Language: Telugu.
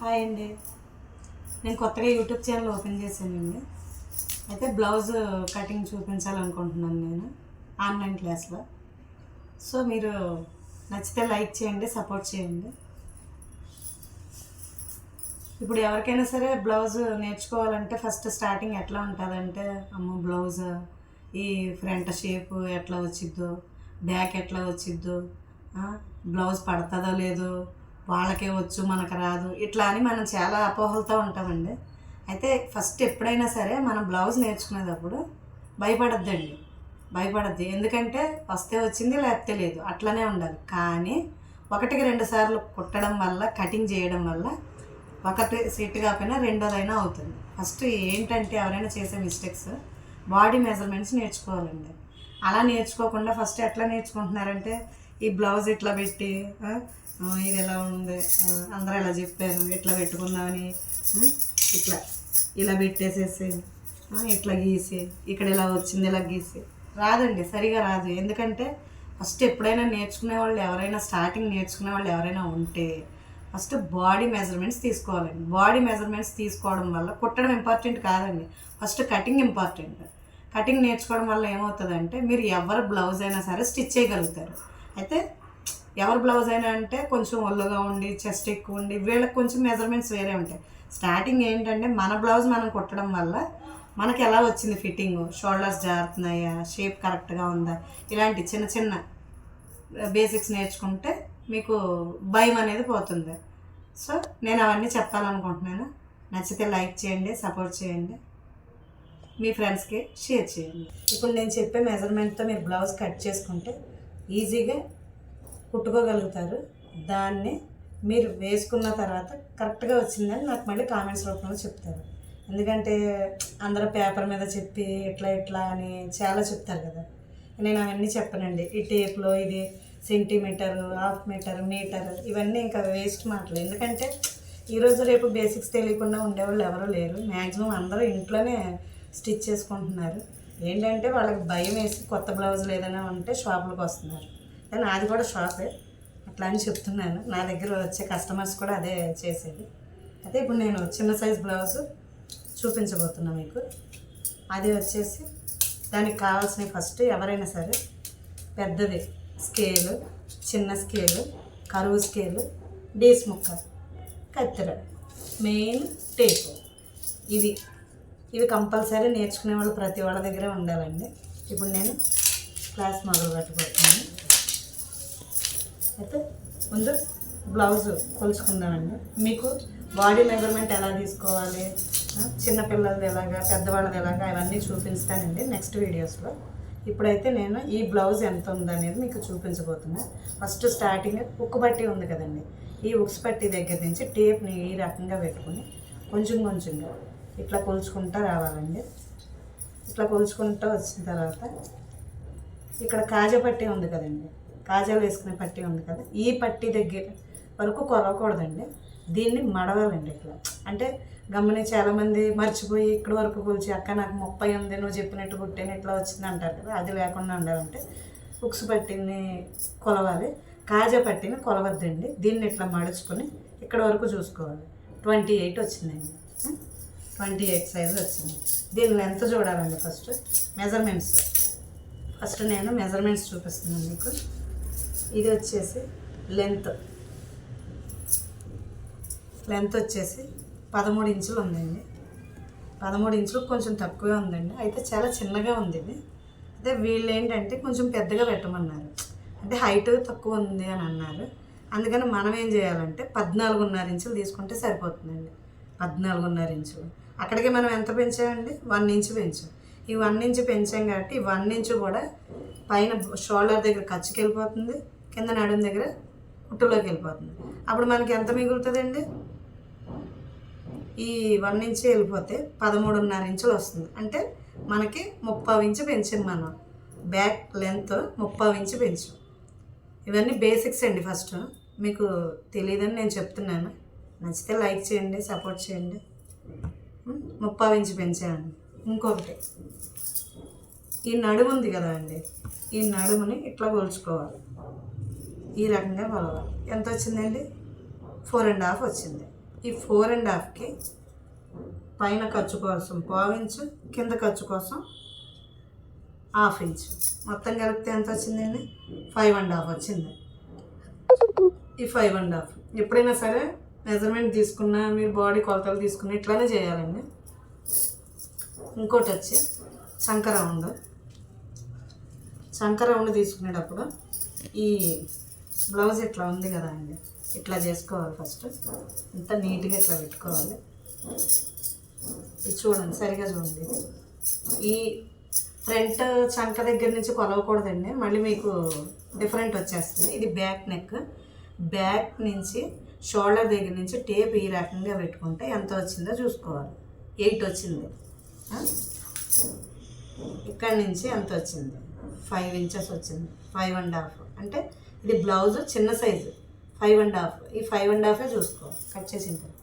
హాయ్ అండి. నేను కొత్తగా యూట్యూబ్ ఛానల్ ఓపెన్ చేశానండి. అయితే బ్లౌజ్ కటింగ్ చూపించాలనుకుంటున్నాను నేను ఆన్లైన్ క్లాస్లో. సో మీరు నచ్చితే లైక్ చేయండి సపోర్ట్ చేయండి. ఇప్పుడు ఎవరికైనా సరే బ్లౌజ్ నేర్చుకోవాలంటే ఫస్ట్ స్టార్టింగ్ ఎట్లా ఉంటుందంటే అమ్మ బ్లౌజ్ ఈ ఫ్రంట్ షేప్ ఎట్లా వచ్చిద్దో బ్యాక్ ఎట్లా వచ్చిద్దో బ్లౌజ్ పడుతుందో లేదో వాళ్ళకే వచ్చు మనకు రాదు. ఇట్లా అని మనం చాలా అపోహలతో ఉంటామండి. అయితే ఫస్ట్ ఎప్పుడైనా సరే మనం బ్లౌజ్ నేర్చుకునేటప్పుడు భయపడద్దండి. భయపడద్దు. ఎందుకంటే వస్తే వచ్చింది లేకపోతే లేదు. అట్లనే ఉండాలి. కానీ ఒకటికి రెండు సార్లు కుట్టడం వల్ల కటింగ్ చేయడం వల్ల ఒకటి సెట్ కాకపోయినా రెండోదైనా అవుతుంది. ఫస్ట్ ఏంటంటే ఎవరైనా చేసే మిస్టేక్స్ బాడీ మెజర్మెంట్స్ నేర్చుకోవాలండి. అలా నేర్చుకోకుండా ఫస్ట్ ఎట్లా నేర్చుకుంటున్నారంటే ఈ బ్లౌజ్ ఇట్లా పెట్టి ఇది ఎలా ఉంది? అందరూ ఎలా చెప్పారు ఇట్లా పెట్టుకుందామని ఇట్లా ఇలా పెట్టేసేసి ఇట్లా గీసి ఇక్కడ ఇలా వచ్చింది ఇలా గీసి. రాదండి సరిగా రాదు. ఎందుకంటే ఫస్ట్ ఎప్పుడైనా నేర్చుకునే వాళ్ళు ఎవరైనా స్టార్టింగ్ నేర్చుకునే వాళ్ళు ఎవరైనా ఉంటే ఫస్ట్ బాడీ మెజర్మెంట్స్ తీసుకోవాలండి. బాడీ మెజర్మెంట్స్ తీసుకోవడం వల్ల కుట్టడం ఇంపార్టెంట్ కాదండి. First cutting important. కటింగ్ నేర్చుకోవడం వల్ల ఏమవుతుందంటే మీరు ఎవరు బ్లౌజ్ అయినా సరే స్టిచ్ చేయగలుగుతారు. అయితే ఎవరి బ్లౌజ్ అయినా అంటే కొంచెం ఒళ్ళుగా ఉండి చెస్ట్ ఎక్కువ ఉండి వీళ్ళకి కొంచెం మెజర్మెంట్స్ వేరే ఉంటాయి. స్టార్టింగ్ ఏంటంటే మన బ్లౌజ్ మనం కుట్టడం వల్ల మనకి ఎలా వచ్చింది ఫిట్టింగ్ షోల్డర్స్ జారుతున్నాయా? షేప్ కరెక్ట్గా ఉందా? ఇలాంటి చిన్న చిన్న బేసిక్స్ నేర్చుకుంటే మీకు భయం అనేది పోతుంది. సో నేను అవన్నీ చెప్పాలనుకుంటున్నాను. నచ్చితే లైక్ చేయండి సపోర్ట్ చేయండి. మీ ఫ్రెండ్స్కి షేర్ చేయండి. ఇప్పుడు నేను చెప్పే మెజర్మెంట్తో మీరు బ్లౌజ్ కట్ చేసుకుంటే ఈజీగా కుట్టుకోగలుగుతారు. దాన్ని మీరు వేసుకున్న తర్వాత కరెక్ట్గా వచ్చిందని నాకు మళ్ళీ కామెంట్స్ రూపంలో చెప్తారు. ఎందుకంటే అందరూ పేపర్ మీద చెప్పి ఇట్లా ఇట్లా అని చాలా చెప్తారు కదా. నేను అవన్నీ చెప్పనండి. ఈ టేప్లో ఇది సెంటీమీటర్ హాఫ్ మీటర్ మీటర్ ఇవన్నీ ఇంకా వేస్ట్ మాటలు. ఎందుకంటే ఈరోజు రేపు బేసిక్స్ తెలియకుండా ఉండేవాళ్ళు ఎవరూ లేరు. మ్యాక్సిమం అందరూ ఇంట్లోనే స్టిచ్ చేసుకుంటున్నారు. ఏంటంటే వాళ్ళకి భయం వేసి కొత్త బ్లౌజులు ఏదైనా ఉంటే షాపులకు వస్తున్నారు. కానీ నాది కూడా షాపే. అట్లా అని చెప్తున్నాను. నా దగ్గర వచ్చే కస్టమర్స్ కూడా అదే చేసేది. అయితే ఇప్పుడు నేను చిన్న సైజ్ బ్లౌజు చూపించబోతున్నా మీకు. అది వచ్చేసి దానికి కావాల్సినవి ఫస్ట్ ఎవరైనా సరే పెద్దది స్కేలు చిన్న స్కేలు కరువు స్కేలు డేస్ ముక్క కత్తెర మెయిన్ టేపు. ఇవి ఇవి కంపల్సరీ నేర్చుకునే వాళ్ళు ప్రతి వాళ్ళ దగ్గర ఉండాలండి. ఇప్పుడు నేను క్లాస్ మొదలు పెట్టబోతున్నాను అయితే ముందు బ్లౌజ్ కొలుచుకుందామండి. మీకు బాడీ మెజర్మెంట్ ఎలా తీసుకోవాలి? చిన్నపిల్లలది ఎలాగా పెద్దవాళ్ళది ఎలాగా అవన్నీ చూపిస్తానండి నెక్స్ట్ వీడియోస్లో. ఇప్పుడైతే నేను ఈ బ్లౌజ్ ఎంత ఉందనేది మీకు చూపించబోతున్నా. ఫస్ట్ స్టార్టింగ్ ఉక్కు పట్టి ఉంది కదండి. ఈ ఉక్స్ పట్టి దగ్గర నుంచి టేప్ని ఈ రకంగా పెట్టుకుని కొంచెం కొంచెంగా ఇట్లా కొలుచుకుంటూ రావాలండి. ఇట్లా కొలుచుకుంటూ వచ్చిన తర్వాత ఇక్కడ కాజా పట్టి ఉంది కదండి. కాజాలు వేసుకునే పట్టీ ఉంది కదా ఈ పట్టీ దగ్గర వరకు కొలవకూడదండి. దీన్ని మడవాలండి ఇట్లా అంటే గమని చాలామంది మర్చిపోయి ఇక్కడ వరకు కొలిచి అక్క నాకు ముప్పై ఉంది నువ్వు చెప్పినట్టు కుట్టాను ఇట్లా వచ్చింది అంటారు కదా అది లేకుండా ఉండాలంటే ఉక్సు పట్టిని కొలవాలి. కాజా పట్టిని కొలవద్దండి. దీన్ని ఇట్లా మడుచుకొని ఇక్కడ వరకు చూసుకోవాలి. ట్వంటీ ఎయిట్ వచ్చిందండి. ట్వంటీ ఎయిట్ సైజ్ వచ్చింది. దీని లెంత్ చూడాలండి ఫస్ట్. మెజర్మెంట్స్ ఫస్ట్ నేను మెజర్మెంట్స్ చూపిస్తున్నాను మీకు. ఇది వచ్చేసి లెంత్. లెంత్ వచ్చేసి పదమూడు ఇంచులు ఉందండి. పదమూడు ఇంచులు కొంచెం తక్కువే ఉందండి. అయితే చాలా చిన్నగా ఉంది ఇది. అయితే వీళ్ళు ఏంటంటే కొంచెం పెద్దగా పెట్టమన్నారు. అంటే హైట్ తక్కువ ఉంది అని అన్నారు. అందుకని మనం ఏం చేయాలంటే పద్నాలుగున్నర ఇంచులు తీసుకుంటే సరిపోతుందండి. పద్నాలుగున్నర ఇంచులు అక్కడికి మనం ఎంత పెంచామండి? వన్ ఇంచు పెంచాం. ఈ వన్ ఇంచు పెంచాం కాబట్టి ఈ వన్ ఇంచు కూడా పైన షోల్డర్ దగ్గర ఖర్చుకి వెళ్ళిపోతుంది కింద నడుము దగ్గర కుట్టులోకి వెళ్ళిపోతుంది. అప్పుడు మనకి ఎంత మిగులుతుందండి? ఈ వన్ ఇంచు వెళ్ళిపోతే పదమూడున్నర ఇంచులు వస్తుంది. అంటే మనకి ముప్పై ఇంచు పెంచాం మనం. బ్యాక్ లెంత్ ముప్పై ఇంచు పెంచాం. ఇవన్నీ బేసిక్స్ అండి ఫస్ట్. మీకు తెలియదని నేను చెప్తున్నాను. నచ్చితే లైక్ చేయండి సపోర్ట్ చేయండి. ముప్పై ఇంచు పెంచేయండి. ఇంకొకటి ఈ నడుము ఉంది కదా అండి ఈ నడుముని ఇట్లా కొలుచుకోవాలి. ఈ రకంగా కొలవాలి. ఎంత వచ్చిందండి? ఫోర్ అండ్ హాఫ్ వచ్చింది. ఈ ఫోర్ అండ్ హాఫ్కి పైన ఖర్చు కోసం పావు ఇంచు కింద ఖర్చు కోసం హాఫ్ ఇంచ్. మొత్తం కలిపితే ఎంత వచ్చిందండి? ఫైవ్ అండ్ హాఫ్ వచ్చింది. ఈ ఫైవ్ అండ్ హాఫ్ ఎప్పుడైనా సరే మెజర్మెంట్ తీసుకున్నా మీరు బాడీ కొలతలు తీసుకున్నా ఇట్లానే చేయాలండి. ఇంకోటి వచ్చి చంక రౌండ్ చంక రౌండ్ తీసుకునేటప్పుడు ఈ బ్లౌజ్ ఇట్లా ఉంది కదా అండి ఇట్లా చేసుకోవాలి ఫస్ట్. ఇంత నీట్గా ఇట్లా పెట్టుకోవాలి. ఇది చూడండి సరిగా చూడండి. ఈ ఫ్రంట్ చంక దగ్గర నుంచి కొలవకూడదండి మళ్ళీ మీకు డిఫరెంట్ వచ్చేస్తుంది. ఇది బ్యాక్ నెక్. బ్యాక్ నుంచి షోల్డర్ దగ్గర నుంచి టేప్ ఈ రకంగా పెట్టుకుంటే ఎంత వచ్చిందో చూసుకోవాలి. ఎయిట్ వచ్చింది. ఇక్కడ నుంచి ఎంత వచ్చింది? ఫైవ్ ఇంచెస్ వచ్చింది. Five and half. అంటే ఇది బ్లౌజ్ చిన్న సైజు. Five and half. ఈ ఫైవ్ అండ్ హాఫే చూసుకోవాలి కట్ చేసిన తర్వాత